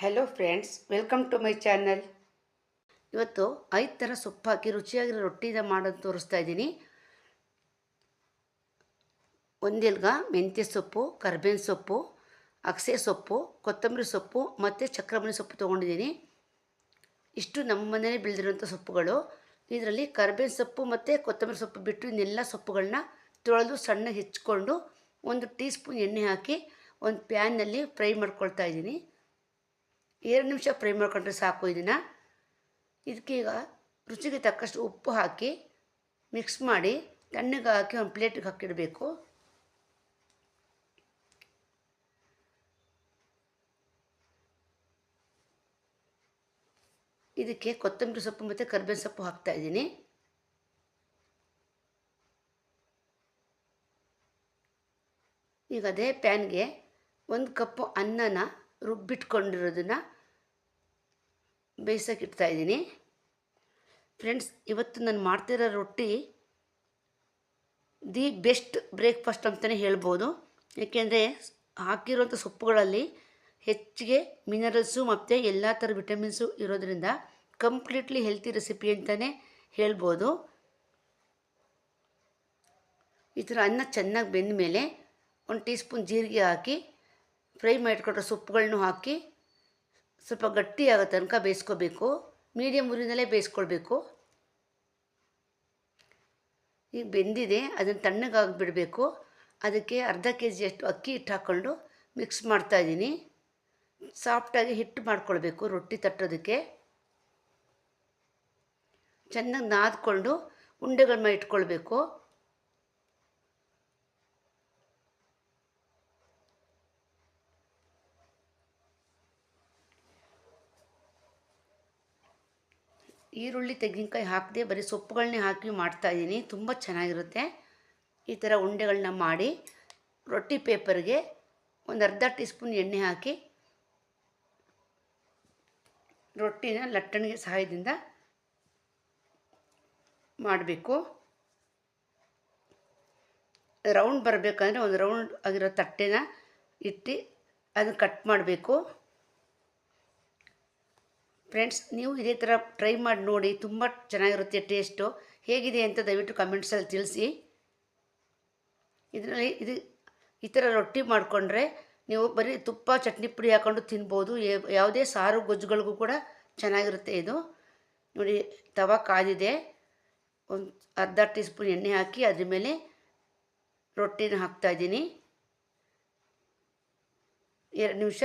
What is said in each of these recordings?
Hello friends welcome to my channel ಇವತ್ತು ಐದು ಥರ ಸೊಪ್ಪು ಹಾಕಿ ರುಚಿಯಾಗಿರೋ ರೊಟ್ಟಿದ ಮಾಡೋದು ತೋರಿಸ್ತಾ ಇದ್ದೀನಿ. ಒಂದಿಲ್ಗ ಮೆಂತ್ಯ ಸೊಪ್ಪು, ಕರ್ಬೇವಿನ ಸೊಪ್ಪು, ಅಗಸೆ ಸೊಪ್ಪು, ಕೊತ್ತಂಬರಿ ಸೊಪ್ಪು ಮತ್ತು ಚಕ್ರಮಣಿ ಸೊಪ್ಪು ತೊಗೊಂಡಿದ್ದೀನಿ. ಇಷ್ಟು ನಮ್ಮ ಮನೇಲಿ ಬೆಳೆದಿರುವಂಥ ಸೊಪ್ಪುಗಳು. ಇದರಲ್ಲಿ ಕರ್ಬೇವಿನ ಸೊಪ್ಪು ಮತ್ತು ಕೊತ್ತಂಬರಿ ಸೊಪ್ಪು ಬಿಟ್ಟು ಇನ್ನೆಲ್ಲ ಸೊಪ್ಪುಗಳನ್ನ ತೊಳೆದು ಸಣ್ಣ ಹೆಚ್ಚಿಕೊಂಡು ಒಂದು ಟೀ ಸ್ಪೂನ್ ಎಣ್ಣೆ ಹಾಕಿ ಒಂದು ಪ್ಯಾನ್ನಲ್ಲಿ ಫ್ರೈ ಮಾಡ್ಕೊಳ್ತಾ ಇದ್ದೀನಿ. ಎರಡು ನಿಮಿಷ ಫ್ರೈ ಮಾಡ್ಕೊಂಡ್ರೆ ಸಾಕು ಇದನ್ನು. ಇದಕ್ಕೀಗ ರುಚಿಗೆ ತಕ್ಕಷ್ಟು ಉಪ್ಪು ಹಾಕಿ ಮಿಕ್ಸ್ ಮಾಡಿ ತಣ್ಣಗೆ ಹಾಕಿ ಒಂದು ಪ್ಲೇಟಿಗೆ ಹಾಕಿಡಬೇಕು. ಇದಕ್ಕೆ ಕೊತ್ತಂಬರಿ ಸೊಪ್ಪು ಮತ್ತು ಕರ್ಬೇವಿನ ಸೊಪ್ಪು ಹಾಕ್ತಾ ಇದ್ದೀನಿ. ಈಗ ಅದೇ ಪ್ಯಾನ್ಗೆ ಒಂದು ಕಪ್ಪು ಅನ್ನನ ರುಬ್ಬಿಟ್ಕೊಂಡಿರೋದನ್ನು ಬೇಯಿಸೋಕೆ ಇಡ್ತಾ ಇದ್ದೀನಿ. ಫ್ರೆಂಡ್ಸ್ ಇವತ್ತು ನಾನು ಮಾಡ್ತಿರೋ ರೊಟ್ಟಿ ದಿ ಬೆಸ್ಟ್ ಬ್ರೇಕ್ಫಾಸ್ಟ್ ಅಂತಲೇ ಹೇಳ್ಬೋದು. ಏಕೆಂದರೆ ಹಾಕಿರುವಂಥ ಸೊಪ್ಪುಗಳಲ್ಲಿ ಹೆಚ್ಚಿಗೆ ಮಿನರಲ್ಸು ಮತ್ತು ಎಲ್ಲ ಥರ ವಿಟಮಿನ್ಸು ಇರೋದರಿಂದ ಕಂಪ್ಲೀಟ್ಲಿ ಹೆಲ್ತಿ ರೆಸಿಪಿ ಅಂತಲೇ ಹೇಳ್ಬೋದು. ಈ ಥರ ಅನ್ನ ಚೆನ್ನಾಗಿ ಬೆಂದ ಮೇಲೆ ಒಂದು ಟೀ ಸ್ಪೂನ್ ಜೀರಿಗೆ ಹಾಕಿ, ಫ್ರೈ ಮಾಡಿಟ್ಕೊಟ್ರೆ ಸೊಪ್ಪುಗಳನ್ನೂ ಹಾಕಿ ಸ್ವಲ್ಪ ಗಟ್ಟಿ ಆಗೋ ತನಕ ಬೇಯಿಸ್ಕೋಬೇಕು. ಮೀಡಿಯಮ್ ಉರಿನಲ್ಲೇ ಬೇಯಿಸ್ಕೊಳ್ಬೇಕು. ಈಗ ಬೆಂದಿದೆ, ಅದನ್ನು ತಣ್ಣಗಾಗಿ ಬಿಡಬೇಕು. ಅದಕ್ಕೆ ಅರ್ಧ ಕೆ ಜಿಯಷ್ಟು ಅಕ್ಕಿ ಹಿಟ್ಟು ಹಾಕ್ಕೊಂಡು ಮಿಕ್ಸ್ ಮಾಡ್ತಾಯಿದ್ದೀನಿ ಸಾಫ್ಟಾಗಿ ಹಿಟ್ಟು ಮಾಡ್ಕೊಳ್ಬೇಕು ರೊಟ್ಟಿ ತಟ್ಟೋದಕ್ಕೆ. ಚೆನ್ನಾಗಿ ನಾದ್ಕೊಂಡು ಉಂಡೆಗಳನ್ನ ಇಟ್ಕೊಳ್ಬೇಕು. ಈರುಳ್ಳಿ ತೆಂಗಿನಕಾಯಿ ಹಾಕದೆ ಬರೀ ಸೊಪ್ಪುಗಳನ್ನೇ ಹಾಕಿ ಮಾಡ್ತಾಯಿದ್ದೀನಿ ತುಂಬ ಚೆನ್ನಾಗಿರುತ್ತೆ. ಈ ಥರ ಉಂಡೆಗಳನ್ನ ಮಾಡಿ ರೊಟ್ಟಿ ಪೇಪರ್ಗೆ ಒಂದು ಅರ್ಧ ಟೀ ಸ್ಪೂನ್ ಎಣ್ಣೆ ಹಾಕಿ ರೊಟ್ಟಿನ ಲಟ್ಟಣಿಗೆ ಸಹಾಯದಿಂದ ಮಾಡಬೇಕು. ರೌಂಡ್ ಬರಬೇಕಂದ್ರೆ ಒಂದು ರೌಂಡ್ ಆಗಿರೋ ತಟ್ಟೆನ ಇಟ್ಟು ಅದನ್ನು ಕಟ್ ಮಾಡಬೇಕು. ಫ್ರೆಂಡ್ಸ್ ನೀವು ಇದೇ ಥರ ಟ್ರೈ ಮಾಡಿ ನೋಡಿ, ತುಂಬ ಚೆನ್ನಾಗಿರುತ್ತೆ ಟೇಸ್ಟು ಹೇಗಿದೆ ಅಂತ ದಯವಿಟ್ಟು ಕಮೆಂಟ್ಸಲ್ಲಿ ತಿಳಿಸಿ. ಇದರಲ್ಲಿ ಇದು ಈ ಥರ ರೊಟ್ಟಿ ಮಾಡಿಕೊಂಡ್ರೆ ನೀವು ಬರೀ ತುಪ್ಪ, ಚಟ್ನಿ ಪುಡಿ ಹಾಕ್ಕೊಂಡು ತಿನ್ಬೋದು. ಯಾವುದೇ ಸಾರು, ಗೊಜ್ಜುಗಳಿಗೂ ಕೂಡ ಚೆನ್ನಾಗಿರುತ್ತೆ ಇದು. ನೋಡಿ, ತವ ಕಾದಿದೆ. ಒಂದು ಅರ್ಧ ಟೀ ಸ್ಪೂನ್ ಎಣ್ಣೆ ಹಾಕಿ ಅದ್ರ ಮೇಲೆ ರೊಟ್ಟಿನ ಹಾಕ್ತಾಯಿದ್ದೀನಿ ಎರಡು ನಿಮಿಷ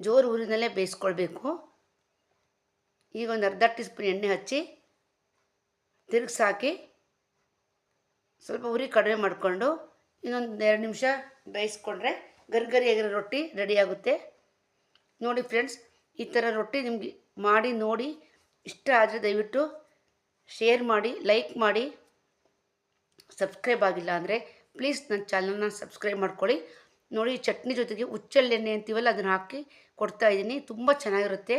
ಜೋರು ಊರಿನಲ್ಲೇ ಬೇಯಿಸ್ಕೊಳ್ಬೇಕು. ಈಗ ಒಂದು ಅರ್ಧ ಟೀ ಸ್ಪೂನ್ ಎಣ್ಣೆ ಹಚ್ಚಿ ತಿರುಗಿಸಾಕಿ ಸ್ವಲ್ಪ ಉರಿ ಕಡಿಮೆ ಮಾಡಿಕೊಂಡು ಇನ್ನೊಂದು ಎರಡು ನಿಮಿಷ ಬೇಯಿಸ್ಕೊಂಡ್ರೆ ಗರಿಗರಿಯಾಗಿರೋ ರೊಟ್ಟಿ ರೆಡಿಯಾಗುತ್ತೆ ನೋಡಿ ಫ್ರೆಂಡ್ಸ್, ಈ ಥರ ರೊಟ್ಟಿ ನಿಮಗೆ ಮಾಡಿ ನೋಡಿ ಇಷ್ಟ ಆದರೆ ದಯವಿಟ್ಟು ಶೇರ್ ಮಾಡಿ, ಲೈಕ್ ಮಾಡಿ. ಸಬ್ಸ್ಕ್ರೈಬ್ ಆಗಿಲ್ಲ ಅಂದರೆ ಪ್ಲೀಸ್ ನನ್ನ ಚಾನಲ್ನ ಸಬ್ಸ್ಕ್ರೈಬ್ ಮಾಡ್ಕೊಳ್ಳಿ. ನೋಡಿ, ಚಟ್ನಿ ಜೊತೆಗೆ ಹುಚ್ಚೆಳ್ಳೆಣ್ಣೆ ಅಂತೀವಲ್ಲ, ಅದನ್ನು ಹಾಕಿ ಕೊಡ್ತಾಯಿದ್ದೀನಿ ತುಂಬ ಚೆನ್ನಾಗಿರುತ್ತೆ.